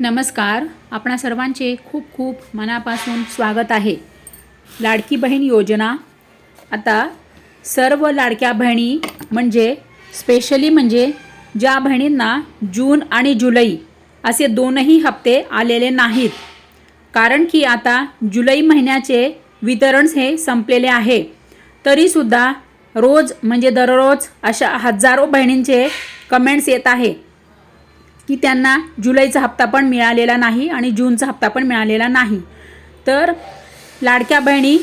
नमस्कार. आपणा सर्वांचे खूप खूप मनापासून स्वागत आहे. लाडकी बहीण योजना. आता सर्व लाडक्या बहिणी म्हणजे स्पेशली म्हणजे ज्या बहिणींना जून आणि जुलै असे दोनही हप्ते आलेले नाहीत. कारण की आता जुलै महिन्याचे वितरण हे संपलेले आहे. तरीसुद्धा रोज म्हणजे दररोज अशा हजारो बहिणींचे कमेंट्स येत आहे. की त्यांना जुलैचा हप्ता पण मिळालेला नाही आणि जूनचा हप्ता पण मिळालेला नाही. तर लाडक्या बहिणी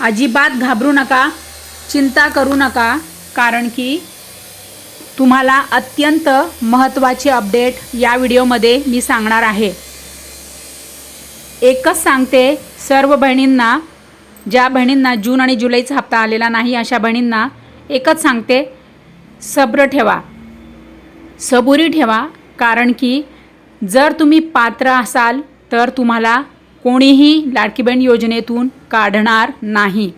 अजिबात घाबरू नका चिंता करू नका कारण की तुम्हाला अत्यंत महत्त्वाची अपडेट या व्हिडिओमध्ये मी सांगणार आहे. एकच सांगते सर्व बहिणींना ज्या बहिणींना जून आणि जुलैचा हप्ता आलेला नाही अशा बहिणींना एकच सांगते सब्र ठेवा. सबुरी ठेवा. कारण की जर तुम्ही पात्र असाल तर तुम्हाला कोणीही लाडकी बहीण योजनेतून काढणार नाही.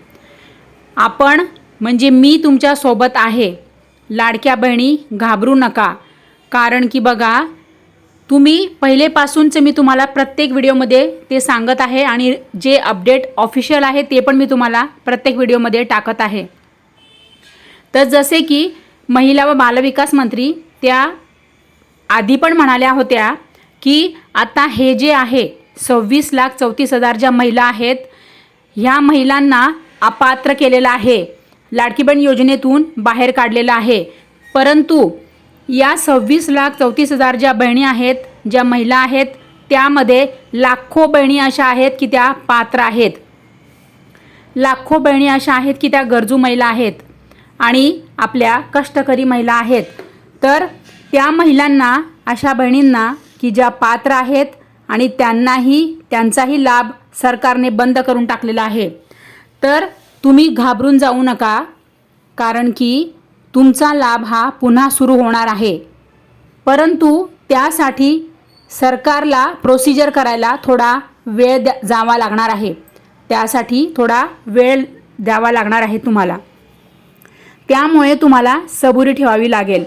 आपण म्हणजे मी तुमच्यासोबत आहे. लाडक्या बहिणी घाबरू नका. कारण की बघा तुम्ही पहिलेपासूनचं मी तुम्हाला प्रत्येक व्हिडिओमध्ये ते सांगत आहे आणि जे अपडेट ऑफिशियल आहे ते पण मी तुम्हाला प्रत्येक व्हिडिओमध्ये टाकत आहे. तर जसे की महिला व बालविकास मंत्री त्या आधी पण म्हणाल्या होत्या की आता हे जे आहे सव्वीस लाख चौतीस हजार ज्या महिला आहेत ह्या महिलांना अपात्र केलेलं आहे. लाडकी बहीण योजनेतून बाहेर काढलेलं आहे. परंतु या सव्वीस लाख चौतीस हजार ज्या बहिणी आहेत ज्या महिला आहेत त्यामध्ये लाखो बहिणी अशा आहेत की त्या पात्र आहेत. लाखो बहिणी अशा आहेत की त्या गरजू महिला आहेत आणि आपल्या कष्टकरी महिला आहेत. तर त्या महिलांना अशा बहिणींना की ज्या पात्र आहेत आणि त्यांनाही त्यांचाही लाभ सरकारने बंद करून टाकलेला आहे. तर तुम्ही घाबरून जाऊ नका कारण की तुमचा लाभ हा पुन्हा सुरू होणार आहे. परंतु त्यासाठी सरकारला प्रोसिजर करायला थोडा वेळ द्या जावा लागणार आहे. त्यासाठी थोडा वेळ द्यावा लागणार आहे तुम्हाला. त्यामुळे तुम्हाला सबुरी ठेवावी लागेल.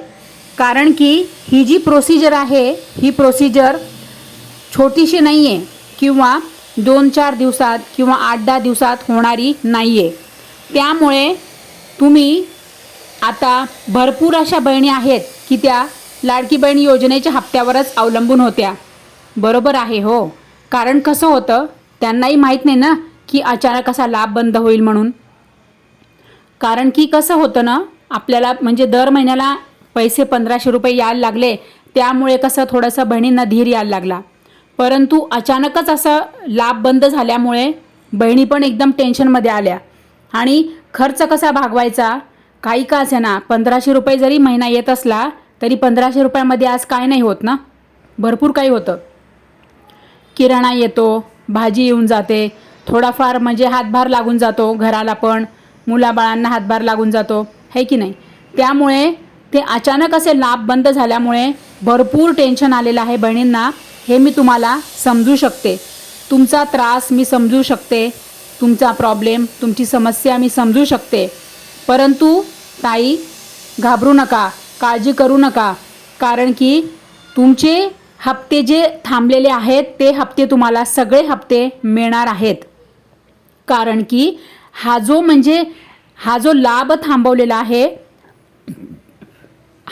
कारण की ही जी प्रोसिजर आहे ही प्रोसिजर छोटीशी नाही आहे किंवा दोन चार दिवसात किंवा आठ दहा दिवसात होणारी नाही आहे त्यामुळे तुम्ही आता भरपूर अशा बहिणी आहेत की त्या लाडकी बहीण योजनेच्या हप्त्यावरच अवलंबून होत्या. बरोबर आहे हो. कारण कसं होतं त्यांनाही माहीत नाही ना की अचानक असा लाभ बंद होईल म्हणून. कारण की कसं होतं ना आपल्याला म्हणजे दर महिन्याला पैसे पंधराशे रुपये यायला लागले त्यामुळे कसं थोडंसं बहिणींना धीर यायला लागला. परंतु अचानकच असं लाभ बंद झाल्यामुळे बहिणी पण एकदम टेन्शनमध्ये आल्या. आणि खर्च कसा भागवायचा? काही का असे ना पंधराशे रुपये जरी महिना येत असला तरी पंधराशे रुपयामध्ये आज काय नाही होत ना? भरपूर काही होतं. किराणा येतो भाजी येऊन जाते थोडाफार म्हणजे हातभार लागून जातो घराला पण मुलाबाळांना हातभार लागून जातो है की नाही? त्यामुळे ते अचानक असे लाभ बंद झाल्यामुळे भरपूर टेन्शन आलेलं आहे बहिणींना. हे मी तुम्हाला समजू शकते. तुमचा त्रास मी समजू शकते. तुमचा प्रॉब्लेम तुमची समस्या मी समजू शकते. परंतु ताई घाबरू नका काळजी करू नका. कारण की तुमचे हप्ते जे थांबलेले आहेत ते हप्ते तुम्हाला सगळे हप्ते मिळणार आहेत. कारण की हा जो म्हणजे हा जो लाभ थांबवलेला आहे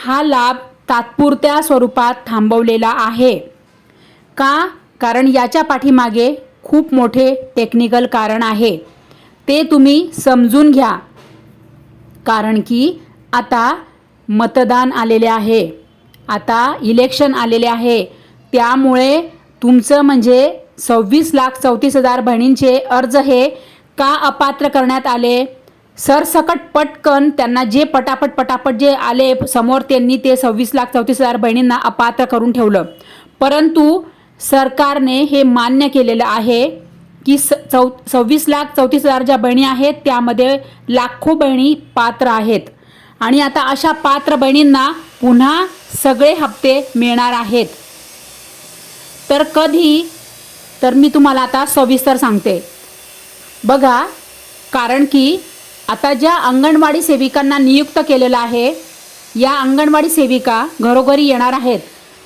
हा लाभ तात्पुरत्या स्वरूपात थांबवलेला आहे. का? कारण याच्या पाठीमागे खूप मोठे टेक्निकल कारण आहे. ते तुम्ही समजून घ्या. कारण की आता मतदान आलेले आहे. आता इलेक्शन आलेले आहे. त्यामुळे तुमचं म्हणजे सव्वीस लाख चौतीस हजार बहिणींचे अर्ज हे का अपात्र करण्यात आले? सरसकट पटकन त्यांना जे पटापट पटापट जे आले समोर त्यांनी ते सव्वीस लाख चौतीस हजार बहिणींना अपात्र करून ठेवलं. परंतु सरकारने हे मान्य केलेलं आहे की स चौ सव्वीस लाख चौतीस हजार ज्या बहिणी आहेत त्यामध्ये लाखो बहिणी पात्र आहेत. आणि आता अशा पात्र बहिणींना पुन्हा सगळे हप्ते मिळणार आहेत. तर कधी? तर मी तुम्हाला आता सविस्तर सांगते. बघा कारण की आता ज्या अंगणवाडी सेविकांना नियुक्त केलेलं आहे या अंगणवाडी सेविका घरोघरी येणार आहेत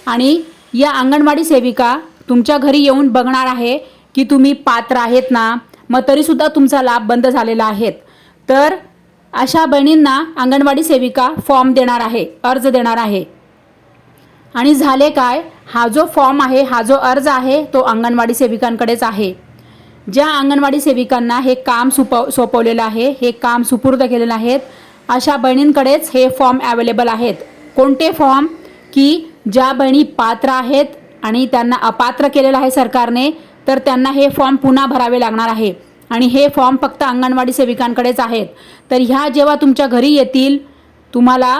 आणि या अंगणवाडी सेविका तुमच्या घरी येऊन बघणार आहे की तुम्ही पात्र आहेत ना मग तरीसुद्धा तुमचा लाभ बंद झालेला आहे. तर अशा बहिणींना अंगणवाडी सेविका फॉर्म देणार आहे अर्ज देणार आहे. आणि झाले काय हा जो फॉर्म आहे हा जो अर्ज आहे तो अंगणवाडी सेविकांकडेच आहे. ज्या अंगणवाडी सेविकांना हे काम सुपव सोपवलेलं आहे हे काम सुपूर्द केलेलं आहेत अशा बहिणींकडेच हे फॉर्म अवेलेबल आहेत. कोणते फॉर्म? की ज्या बहिणी पात्र आहेत आणि त्यांना अपात्र केलेलं आहे सरकारने तर त्यांना हे फॉर्म पुन्हा भरावे लागणार आहे. आणि हे फॉर्म फक्त अंगणवाडी सेविकांकडेच आहेत. तर ह्या जेव्हा तुमच्या घरी येतील तुम्हाला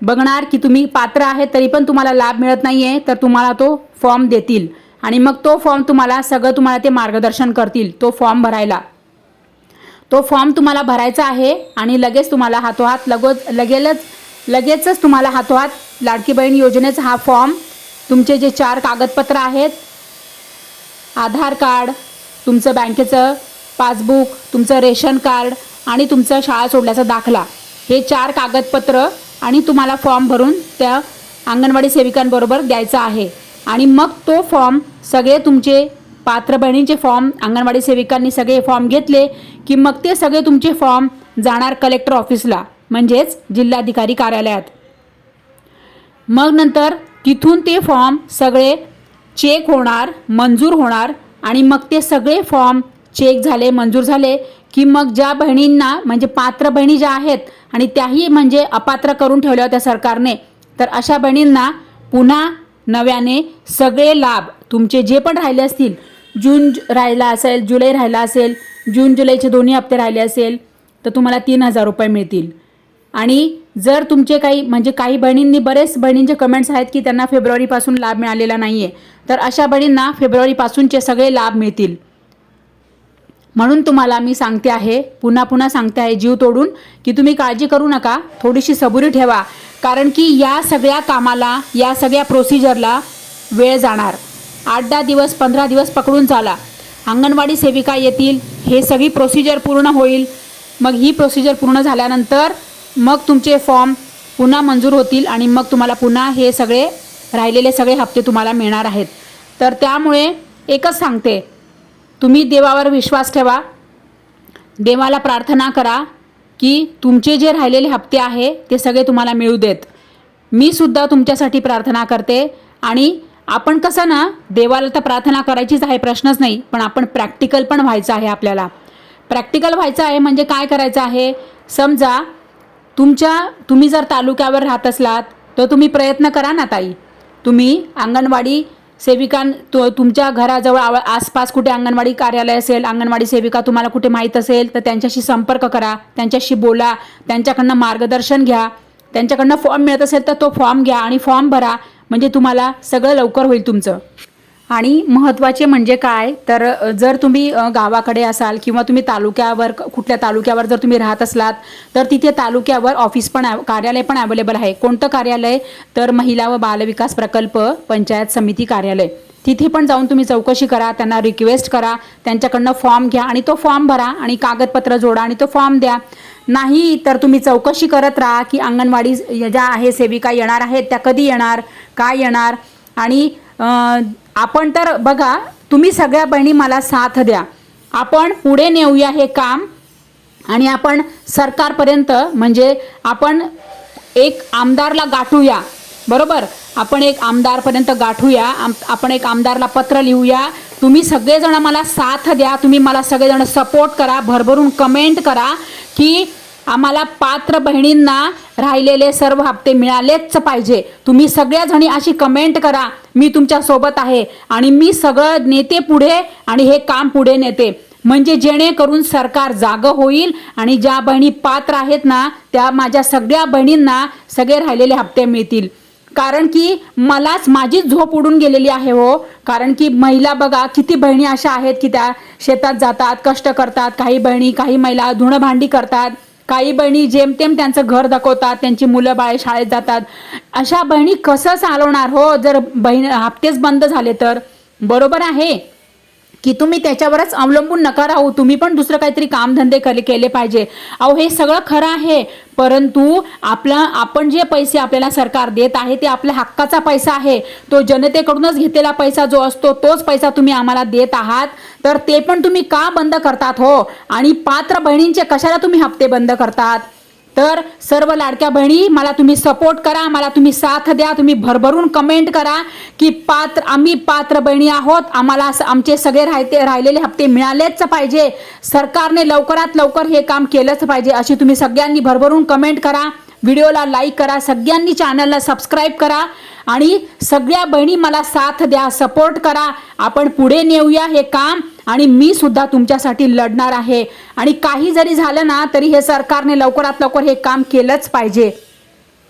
बघणार की तुम्ही पात्र आहेत तरी पण तुम्हाला लाभ मिळत नाही आहे तर तुम्हाला तो फॉर्म देतील. आणि मग तो फॉर्म तुम्हाला सगळं तुम्हाला ते मार्गदर्शन करतील तो फॉर्म भरायला. तो फॉर्म तुम्हाला भरायचा आहे आणि लगेच तुम्हाला हातोहात लगोच लगेलच लगेचच तुम्हाला हातोहात लाडकी बहीण योजनेचा हा फॉर्म तुमचे जे चार कागदपत्र आहेत आधार कार्ड तुमचं बँकेचं पासबुक तुमचं रेशन कार्ड आणि तुमचं शाळा सोडल्याचा दाखला. हे चार कागदपत्र आणि तुम्हाला फॉर्म भरून त्या अंगणवाडी सेविकांबरोबर द्यायचा आहे. आणि मग तो फॉर्म सगळे तुमचे पात्र बहिणींचे फॉर्म अंगणवाडी सेविकांनी सगळे फॉर्म घेतले की मग ते सगळे तुमचे फॉर्म जाणार कलेक्टर ऑफिसला म्हणजेच जिल्हाधिकारी कार्यालयात. मग नंतर तिथून ते फॉर्म सगळे चेक होणार मंजूर होणार आणि मग ते सगळे फॉर्म चेक झाले मंजूर झाले की मग ज्या बहिणींना म्हणजे पात्र बहिणी ज्या आहेत आणि त्याही म्हणजे अपात्र करून ठेवल्या होत्या सरकारने तर अशा बहिणींना पुन्हा नव्याने सगळे लाभ तुमचे जे पण राहिले असतील जून राहिला असेल जुलै राहिला असेल जून जुलैचे दोन्ही हप्ते राहिले असेल तर तुम्हाला तीन हजार रुपये मिळतील. आणि जर तुमचे काही म्हणजे काही बहिणींनी बरेच बहिणींचे कमेंट्स आहेत की त्यांना फेब्रुवारीपासून लाभ मिळालेला नाही आहे तर अशा बहिणींना फेब्रुवारीपासूनचे सगळे लाभ मिळतील. म्हणून तुम्हाला मी सांगते आहे पुन्हा पुन्हा सांगते आहे जीव तोडून की तुम्ही काळजी करू नका थोडीशी सबुरी ठेवा कारण की या सगळ्या कामाला या सगळ्या प्रोसिजरला वेळ जाणार. आठ दहा दिवस पंधरा दिवस पकडून चाला. अंगणवाडी सेविका येतील हे सगळी प्रोसिजर पूर्ण होईल. मग ही प्रोसिजर पूर्ण झाल्यानंतर मग तुमचे फॉर्म पुन्हा मंजूर होतील आणि मग तुम्हाला पुन्हा हे सगळे राहिलेले सगळे हप्ते तुम्हाला मिळणार आहेत. तर त्यामुळे एकच सांगते तुम्ही देवावर विश्वास ठेवा. देवाला प्रार्थना करा की तुमचे जे राहिलेले हप्ते आहे ते सगळे तुम्हाला मिळू देत. मी सुद्धा तुमच्यासाठी प्रार्थना करते आणि आपण कसं ना देवाला तर प्रार्थना करायचीच आहे प्रश्नच नाही पण आपण प्रॅक्टिकल पण व्हायचं आहे आपल्याला. प्रॅक्टिकल व्हायचं आहे म्हणजे काय करायचं आहे? समजा तुमच्या तुम्ही जर तालुक्यावर राहत असलात तर तुम्ही प्रयत्न करा ना ताई. तुम्ही अंगणवाडी सेविकां तु तुमच्या घराजवळ आव आसपास कुठे अंगणवाडी कार्यालय असेल अंगणवाडी सेविका तुम्हाला कुठे माहीत असेल तर त्यांच्याशी संपर्क करा त्यांच्याशी बोला त्यांच्याकडनं मार्गदर्शन घ्या त्यांच्याकडनं फॉर्म मिळत असेल तर तो फॉर्म घ्या आणि फॉर्म भरा म्हणजे तुम्हाला सगळं लवकर होईल तुमचं. आणि महत्त्वाचे म्हणजे काय? तर जर तुम्ही गावाकडे असाल किंवा तुम्ही तालुक्यावर कुठल्या तालुक्यावर जर तुम्ही राहत असलात तर तिथे तालुक्यावर ऑफिस पण कार्यालय पण अवेलेबल आहे. कोणतं कार्यालय? तर महिला व बालविकास प्रकल्प पंचायत समिती कार्यालय. तिथे पण जाऊन तुम्ही चौकशी करा त्यांना रिक्वेस्ट करा त्यांच्याकडनं फॉर्म घ्या आणि तो फॉर्म भरा आणि कागदपत्र जोडा आणि तो फॉर्म द्या. नाही तर तुम्ही चौकशी करत राहा की अंगणवाडी ज्या आहे सेविका येणार आहेत त्या कधी येणार काय येणार? आणि आपण तर बघा तुम्ही सगळ्या बहिणी मला साथ द्या. आपण पुढे नेऊया हे काम आणि आपण सरकारपर्यंत म्हणजे आपण एक आमदारला गाठूया. बरोबर? आपण एक आमदारपर्यंत गाठूया. आम आपण एक आमदारला पत्र लिहूया. तुम्ही सगळेजण मला साथ द्या. तुम्ही मला सगळेजण सपोर्ट करा. भरभरून कमेंट करा की आम्हाला पात्र बहिणींना राहिलेले सर्व हप्ते मिळालेच पाहिजे. तुम्ही सगळ्याजणी अशी कमेंट करा मी तुमच्यासोबत आहे आणि मी सगळं नेते पुढे आणि हे काम पुढे नेते. म्हणजे जेणेकरून सरकार जागं होईल आणि ज्या बहिणी पात्र आहेत ना त्या माझ्या सगळ्या बहिणींना सगळे राहिलेले हप्ते मिळतील. कारण की मलाच माझीच झोप उडून गेलेली आहे हो. कारण की महिला बघा किती बहिणी अशा आहेत की त्या शेतात जातात कष्ट करतात काही बहिणी काही महिला धुणं भांडी करतात. काही बहिणी जेमतेम त्यांचं घर दाखवतात त्यांची मुलं बाळे शाळेत जातात. अशा बहिणी कसं चालवणार? हो जर बहीण हप्तेच बंद झाले तर? बरोबर आहे. की तुम्ही त्याच्यावरच अवलंबून नका राहू. तुम्ही पण दुसरं काहीतरी कामधंदे केले केले पाहिजे. अहो हे सगळं खरं आहे. परंतु आपला आपण जे पैसे आपल्याला सरकार देत आहे ते आपल्या हक्काचा पैसा आहे. तो जनतेकडूनच घेतलेला पैसा जो असतो तोच पैसा तुम्ही आम्हाला देत आहात. तर ते पण तुम्ही का बंद करतात हो? आणि पात्र बहिणींचे कशाला तुम्ही हप्ते बंद करतात? तर सर्व लाडक्या बहिणी मला तुम्ही सपोर्ट करा मला तुम्ही साथ द्या तुम्ही भरभरून कमेंट करा की पात्र आम्ही पात्र बहिणी आहोत. आम्हाला असं आमचे सगळे राहते राहिलेले हप्ते मिळालेच पाहिजे. सरकारने लवकरात लवकर हे काम केलंच पाहिजे. अशी तुम्ही सगळ्यांनी भरभरून कमेंट करा. व्हिडिओला लाईक करा. सगळ्यांनी चॅनलला सबस्क्राईब करा. आणि सगळ्या बहिणी मला साथ द्या सपोर्ट करा. आपण पुढे नेऊया हे काम. आणि मी सुद्धा तुमच्यासाठी लढणार आहे. आणि काही जरी झालं ना तरी हे सरकारने लवकरात लवकर हे काम केलंच पाहिजे.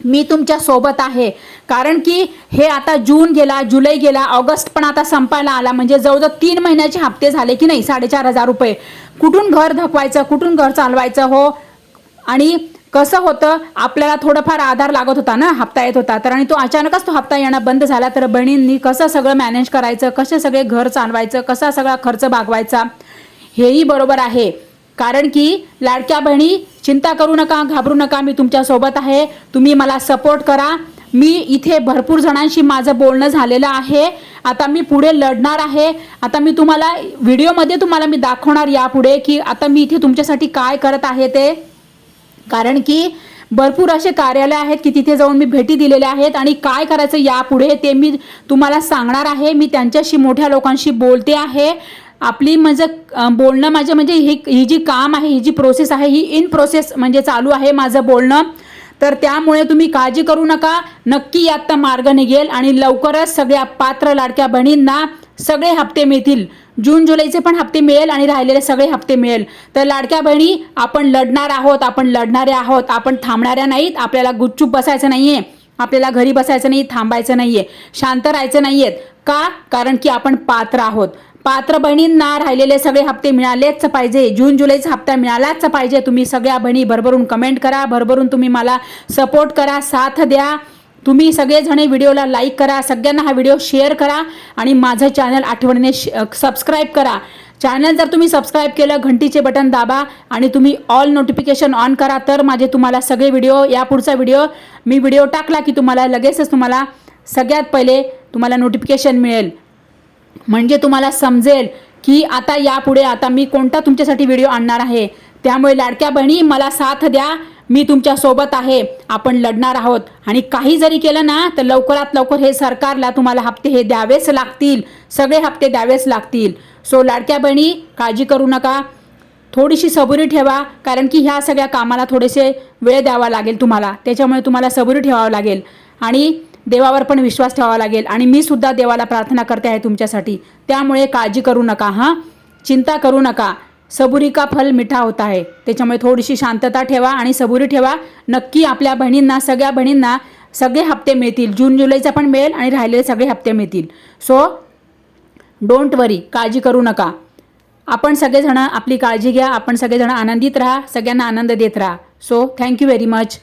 मी तुमच्यासोबत आहे. कारण की हे आता जून गेला जुलै गेला ऑगस्ट पण आता संपायला आला. म्हणजे जवळजवळ तीन महिन्याचे हप्ते झाले की नाही? साडेचार हजार रुपये. कुठून घर धकवायचं कुठून घर चालवायचं हो? आणि कसं होतं? आपल्याला थोडंफार आधार लागत होता ना? हप्ता येत होता. तर आणि तो अचानकच तो हप्ता येणं बंद झाला. तर बहिणींनी कसं सगळं मॅनेज करायचं? कसं सगळे घर चालवायचं? कसा सगळा खर्च भागवायचा? हेही बरोबर आहे. कारण की लाडक्या बहिणी चिंता करू नका घाबरू नका. मी तुमच्यासोबत आहे. तुम्ही मला सपोर्ट करा. मी इथे भरपूर जणांशी माझं बोलणं झालेलं आहे. आता मी पुढे लढणार आहे. आता मी तुम्हाला व्हिडिओमध्ये तुम्हाला मी दाखवणार यापुढे की आता मी इथे तुमच्यासाठी काय करत आहे ते. कारण की भरपूर असे कार्यालय आहेत की तिथे जाऊन मी भेटी दिलेल्या आहेत आणि काय करायचं यापुढे ते मी तुम्हाला सांगणार आहे. मी त्यांच्याशी मोठ्या लोकांशी बोलते आहे. आपली म्हणजे बोलणं माझं म्हणजे ही ही जी काम आहे ही जी प्रोसेस आहे ही इन प्रोसेस म्हणजे चालू आहे माझं बोलणं. तर त्यामुळे तुम्ही काळजी करू नका. नक्की यात मार्ग निघेल आणि लवकरच सगळ्या पात्र लाडक्या बहिणींना सगळे हप्ते मिळतील. जून जुलैचे पण हप्ते मिळेल आणि राहिलेले सगळे हप्ते मिळेल. तर लाडक्या बहिणी आपण लढणार आहोत आपण लढणारे आहोत आपण थांबणाऱ्या नाहीत आपल्याला गुपचूप बसायचं नाहीये आपल्याला घरी बसायचं नाही थांबायचं नाहीये शांत राहायचं नाहीयेत का? कारण की आपण पात्र आहोत. पात्र बहिणींना राहिलेले सगळे हप्ते मिळालेच पाहिजे. जून जुलैचा हप्ता मिळालाच पाहिजे. तुम्ही सगळ्या बहिणी भरभरून कमेंट करा भरभरून तुम्ही मला सपोर्ट करा साथ द्या. तुम्ही सगळेजण व्हिडिओला लाईक करा सगळ्यांना हा व्हिडिओ शेअर करा आणि माझं चॅनल आठवणीने सबस्क्राईब करा. चॅनल जर तुम्ही सबस्क्राईब केलं घंटीचे बटन दाबा आणि तुम्ही ऑल नोटिफिकेशन ऑन करा तर माझे तुम्हाला सगळे व्हिडिओ यापुढचा व्हिडिओ मी व्हिडिओ टाकला की तुम्हाला लगेचच तुम्हाला सगळ्यात पहिले तुम्हाला नोटिफिकेशन मिळेल. म्हणजे तुम्हाला समजेल की आता यापुढे आता मी कोणता तुमच्यासाठी व्हिडिओ आणणार आहे. त्यामुळे लाडक्या बहिणी मला साथ द्या. मी तुमच्यासोबत आहे आपण लढणार आहोत. आणि काही जरी केलं ना तर लवकरात लवकर हे सरकारला तुम्हाला हप्ते हे द्यावेच लागतील. सगळे हप्ते द्यावेच लागतील. सो लाडक्या बहिणी काळजी करू नका. थोडीशी सबुरी ठेवा कारण की ह्या सगळ्या कामाला थोडेसे वेळ द्यावा लागेल तुम्हाला. त्याच्यामुळे तुम्हाला सबुरी ठेवावं लागेल. आणि देवावर पण विश्वास ठेवावा लागेल. आणि मी सुद्धा देवाला प्रार्थना करते आहे तुमच्यासाठी. त्यामुळे काळजी करू नका हां. चिंता करू नका. सबुरी का फल मिठा होता आहे त्याच्यामुळे थोडीशी शांतता ठेवा आणि सबुरी ठेवा. नक्की आपल्या बहिणींना सगळ्या बहिणींना सगळे हप्ते मिळतील. जून जुलैचा पण मिळेल आणि राहिलेले सगळे हप्ते मिळतील. सो डोंट वरी काळजी करू नका. आपण सगळेजण आपली काळजी घ्या. आपण सगळेजण आनंदित राहा. सगळ्यांना आनंद देत राहा. So thank you very much